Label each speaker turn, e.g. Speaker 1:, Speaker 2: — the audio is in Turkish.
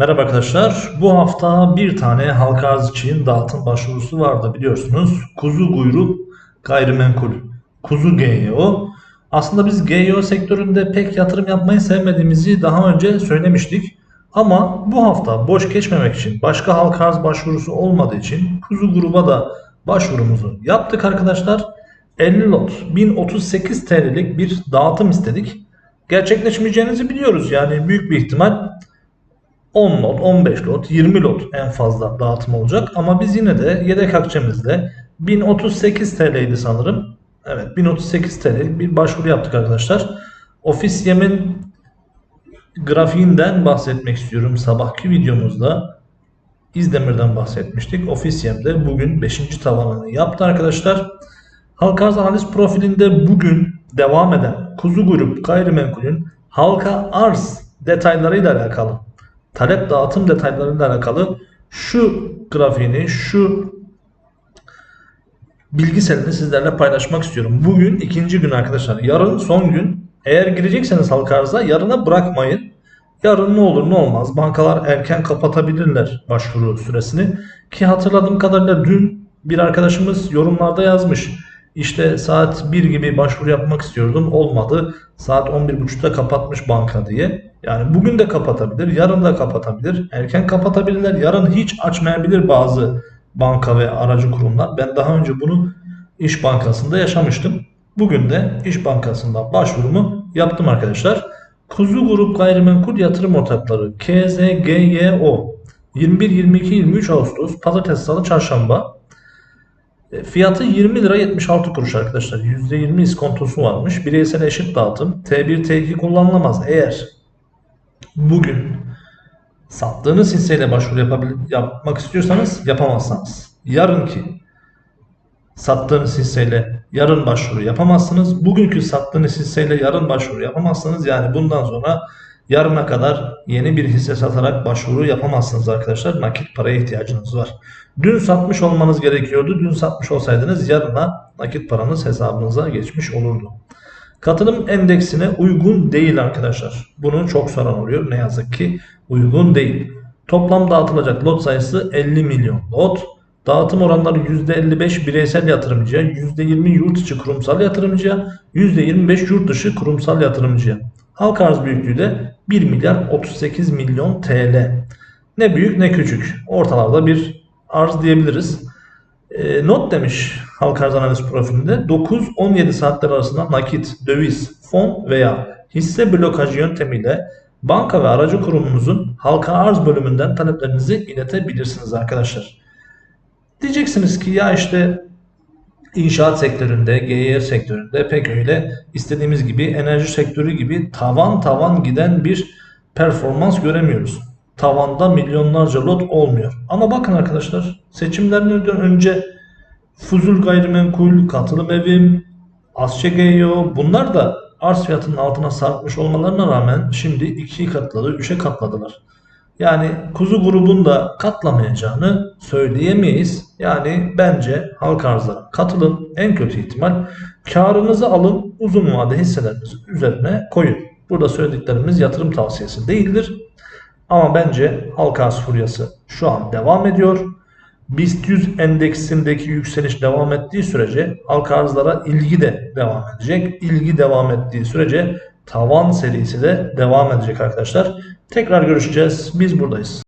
Speaker 1: Merhaba arkadaşlar. Bu hafta bir tane halka arz için dağıtım başvurusu vardı biliyorsunuz. Kuzu kuyruk gayrimenkul. Kuzu GYO. Aslında biz GYO sektöründe pek yatırım yapmayı sevmediğimizi daha önce söylemiştik. Ama bu hafta boş geçmemek için başka halka arz başvurusu olmadığı için kuzu gruba da başvurumuzu yaptık arkadaşlar. 50 lot 1038 TL'lik bir dağıtım istedik. Gerçekleşmeyeceğinizi biliyoruz yani büyük bir ihtimal 10 lot, 15 lot, 20 lot en fazla dağıtım olacak. Ama biz yine de yedek akçemizde 1038 TL'ydi sanırım. Evet 1038 TL bir başvuru yaptık arkadaşlar. Ofis yemin grafiğinden bahsetmek istiyorum. Sabahki videomuzda İzdemir'den bahsetmiştik. Ofis yemde bugün 5. tavanını yaptı arkadaşlar. Halka arz analiz profilinde bugün devam eden kuzu grup gayrimenkulün halka arz detaylarıyla alakalı talep dağıtım detaylarıyla alakalı şu grafiğini, şu bilgiselini sizlerle paylaşmak istiyorum. Bugün ikinci gün arkadaşlar. Yarın son gün. Eğer girecekseniz halka arıza yarına bırakmayın. Yarın ne olur ne olmaz. Bankalar erken kapatabilirler başvuru süresini. Ki hatırladığım kadarıyla dün bir arkadaşımız yorumlarda yazmış. İşte saat 1 gibi başvuru yapmak istiyordum. Olmadı. Saat 11.30'da kapatmış banka diye. Yani bugün de kapatabilir, yarın da kapatabilir. Erken kapatabilirler, yarın hiç açmayabilir bazı banka ve aracı kurumlar. Ben daha önce bunu İş Bankası'nda yaşamıştım. Bugün de İş Bankası'nda başvurumu yaptım arkadaşlar. Kuzu Grup Gayrimenkul Yatırım Ortakları KZGYO 21 22 23 Ağustos Pazartesi Salı Çarşamba Fiyatı 20 lira 76 kuruş arkadaşlar. %20 iskontosu varmış. Bireysel eşit dağıtım. T1 T2 kullanılamaz. Eğer bugün sattığınız hisseyle başvuru yapmak istiyorsanız yapamazsınız. Yarınki sattığınız hisseyle yarın başvuru yapamazsınız. Bugünkü sattığınız hisseyle yarın başvuru yapamazsınız. Yani bundan sonra yarına kadar yeni bir hisse satarak başvuru yapamazsınız arkadaşlar. Nakit paraya ihtiyacınız var. Dün satmış olmanız gerekiyordu. Dün satmış olsaydınız yarına nakit paranız hesabınıza geçmiş olurdu. Katılım endeksine uygun değil arkadaşlar. Bunu çok soran oluyor. Ne yazık ki uygun değil. Toplam dağıtılacak lot sayısı 50 milyon lot. Dağıtım oranları %55 bireysel yatırımcıya, %20 yurt içi kurumsal yatırımcıya, %25 yurt dışı kurumsal yatırımcıya. Halk arz büyüklüğü de 1 milyar 38 milyon TL. Ne büyük ne küçük. Ortalarda bir arz diyebiliriz. E, not demiş halk arz analiz profilinde 9-17 saatler arasında nakit, döviz, fon veya hisse blokajı yöntemiyle banka ve aracı kurumunuzun halka arz bölümünden taleplerinizi iletebilirsiniz arkadaşlar. Diyeceksiniz ki ya işte inşaat sektöründe, GYR sektöründe pek öyle istediğimiz gibi enerji sektörü gibi tavan tavan giden bir performans göremiyoruz. Tavanda milyonlarca lot olmuyor. Ama bakın arkadaşlar seçimlerden önce Fuzul Gayrimenkul, Katılım Evim, Asya GYO bunlar da arz fiyatının altına sarkmış olmalarına rağmen şimdi ikiye katladı, üçe katladılar. Yani kuzu grubun da katlamayacağını söyleyemeyiz. Yani bence halk arzlara katılın. En kötü ihtimal karınızı alın uzun vade hisselerinizi üzerine koyun. Burada söylediklerimiz yatırım tavsiyesi değildir. Ama bence halk arz furyası şu an devam ediyor. BIST 100 endeksindeki yükseliş devam ettiği sürece halka arzlara ilgi de devam edecek. İlgi devam ettiği sürece tavan serisi de devam edecek arkadaşlar. Tekrar görüşeceğiz. Biz buradayız.